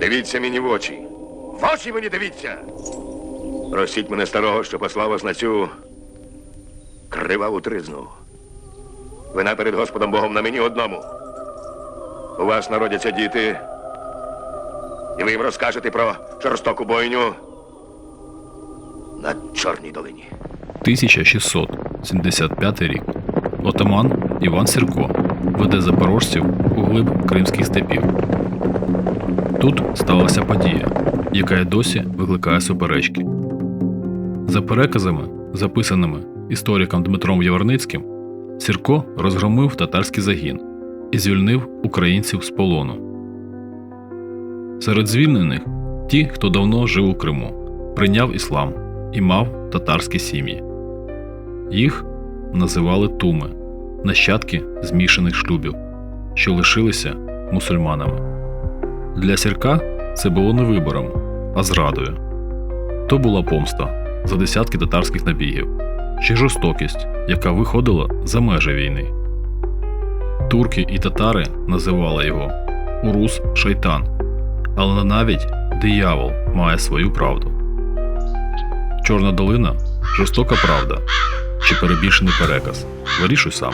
Дивіться мені в очі. В очі мені дивіться. Просіть мене старого, що послав вас на цю криваву тризну. Вина перед Господом Богом на мені одному. У вас народяться діти. І ви їм розкажете про жорстоку бойню на Чорній долині. 1675 рік. Отаман Іван Сірко веде запорожців у глиб кримських степів. Тут сталася подія, яка й досі викликає суперечки. За переказами, записаними істориком Дмитром Яворницьким, Сірко розгромив татарський загін і звільнив українців з полону. Серед звільнених ті, хто давно жив у Криму, прийняв іслам і мав татарські сім'ї. Їх називали туми, нащадки змішаних шлюбів, що лишилися мусульманами. Для сірка це було не вибором, а зрадою. То була помста за десятки татарських набігів, чи жорстокість, яка виходила за межі війни. Турки і татари називали його Урус Шайтан, але навіть диявол має свою правду. Чорна долина жорстока правда чи перебільшений переказ. Вирішуй сам.